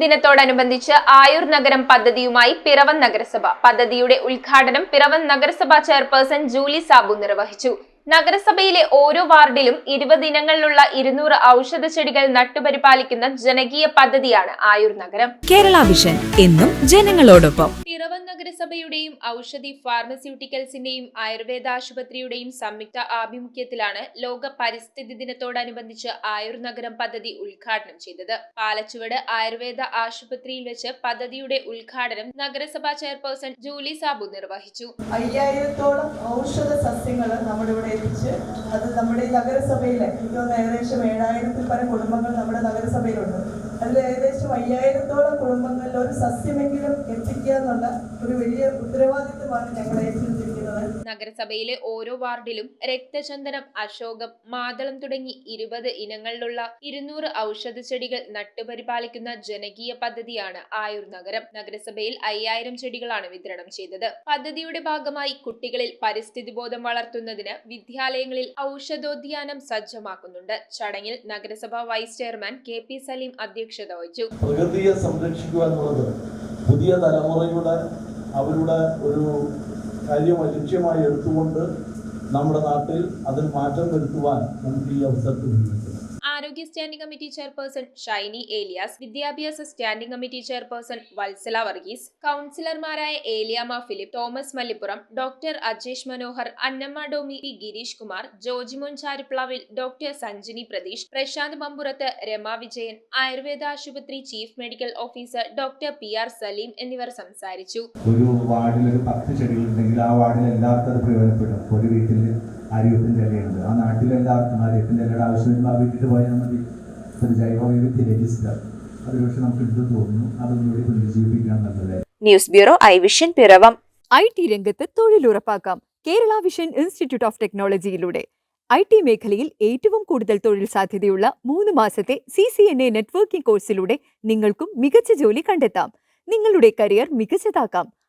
ദിനത്തോടനുബന്ധിച്ച് ആയുർ നഗരം പദ്ധതിയുമായി പിറവം നഗരസഭ. പദ്ധതിയുടെ ഉദ്ഘാടനം പിറവം നഗരസഭ ചെയർപേഴ്സൺ ജൂലി സാബു നിർവഹിച്ചു. നഗരസഭയിലെ ഓരോ വാർഡിലും ഇരുപത് ഇനങ്ങളിലുള്ള ഇരുന്നൂറ് ഔഷധ ചെടികൾ നട്ടുപരിപാലിക്കുന്ന ജനകീയ പദ്ധതിയാണ് ആയുർ നഗരം. കേരള വിഷൻ എന്നും ജനങ്ങളോടൊപ്പം. പിറവം നഗരസഭയുടെയും ഔഷധി ഫാർമസ്യൂട്ടിക്കൽസിന്റെയും ആയുർവേദ ആശുപത്രിയുടെയും സംയുക്ത ആഭിമുഖ്യത്തിലാണ് ലോക പരിസ്ഥിതി ദിനത്തോടനുബന്ധിച്ച് ആയുർ നഗരം പദ്ധതി ഉദ്ഘാടനം ചെയ്തത്. പാലച്ചുവട് ആയുർവേദ ആശുപത്രിയിൽ വെച്ച് പദ്ധതിയുടെ ഉദ്ഘാടനം നഗരസഭാ ചെയർപേഴ്സൺ ജൂലി സാബു നിർവഹിച്ചു. അയ്യായിരത്തോളം ഔഷധ സസ്യങ്ങൾ നമ്മുടെ ഇവിടെ എത്തിച്ച് അത് നമ്മുടെ ഈ നഗരസഭയിൽ എനിക്ക് തോന്നുന്നു ഏകദേശം ഏഴായിരത്തിൽ പരം കുടുംബങ്ങൾ നമ്മുടെ നഗരസഭയിലുണ്ട്. അതിൽ ഏകദേശം അയ്യായിരത്തോളം കുടുംബങ്ങളിൽ ഒരു സസ്യമെങ്കിലും എത്തിക്കുക എന്നുള്ള ഒരു വലിയ ഉത്തരവാദിത്വമാണ് ഞങ്ങൾ ഏറ്റെടുത്തിരിക്കുന്നത് നഗരസഭയിലെ ഓരോ വാർഡിലും രക്തചന്ദനം അശോകം മാതളം തുടങ്ങി ഇരുപത് ഇനങ്ങളിലുള്ള ഇരുന്നൂറ് ഔഷധ ചെടികൾ നട്ടുപരിപാലിക്കുന്ന ജനകീയ പദ്ധതിയാണ് ആയുർ നഗരം. നഗരസഭയിൽ അയ്യായിരം ചെടികളാണ് വിതരണം ചെയ്തത്. പദ്ധതിയുടെ ഭാഗമായി കുട്ടികളിൽ പരിസ്ഥിതി ബോധം വളർത്തുന്നതിന് വിദ്യാലയങ്ങളിൽ ഔഷധോദ്യാനം സജ്ജമാക്കുന്നുണ്ട്. ചടങ്ങിൽ നഗരസഭാ vice chairman K P Saleem അധ്യക്ഷത വഹിച്ചു. പ്രകൃതിയെ സംരക്ഷിക്കുക എന്നുള്ളത് പുതിയ തലമുറയുടെ അവരുടെ ഒരു കാര്യം ലക്ഷ്യമായി എടുത്തുകൊണ്ട് നമ്മുടെ നാട്ടിൽ അതിന് മാറ്റം വരുത്തുവാൻ നമുക്ക് ഈ അവസരത്തിൽ ആരോഗ്യ standing committee chairperson Shiny Elias വിദ്യാഭ്യാസ standing committee chairperson Vatsala Varghese കൗൺസിലർമാരായ Eliyama Philip Thomas Mallippuram doctor Ajesh Manohar Annamma Domy P Girish Kumar Jojimon Charipplavil doctor Sanjini Pratheesh Prashanth Mamburath Rama Vijayan Ayurveda ആശുപത്രി chief medical officer doctor P R Saleem എന്നിവർ സംസാരിച്ചു. ഒരു വാർഡിൽ ഒരു പത്ത് ചെടികളുണ്ടെങ്കിൽ ആ വാർഡിൽ എല്ലാവർക്കും അത് പ്രയോജനപ്പെടും. ഒരു വീട്ടിൽ ആര്യത്തിന്റെ ഇലയുണ്ട് ആ നാട്ടിലെല്ലാവർക്കും ആര്യത്തിന്റെ ഇലയുടെ ആവശ്യമില്ല ആ വീട്ടിൽ പോയാൽ മതി. ഒരു ജൈവവൈവിധ്യ രജിസ്റ്റർ. അത് പക്ഷെ നമുക്ക് എടുത്തു തോന്നുന്നു? അതൊന്നുകൂടി പുനരുജ്ജീവിപ്പിക്കാൻ നല്ലതായി. News bureau I vision Piravom. I T രംഗത്ത് തൊഴിലുറപ്പാക്കാം. കേരള വിഷൻ ഇൻസ്റ്റിറ്റ്യൂട്ട് ഓഫ് ടെക്നോളജിയിലൂടെ. ഐ ടി മേഖലയിൽ ഏറ്റവും കൂടുതൽ തൊഴിൽ സാധ്യതയുള്ള മൂന്ന് മാസത്തെ C C N A networking കോഴ്സിലൂടെ നിങ്ങൾക്കും മികച്ച ജോലി കണ്ടെത്താം. നിങ്ങളുടെ കരിയർ മികച്ചതാക്കാം.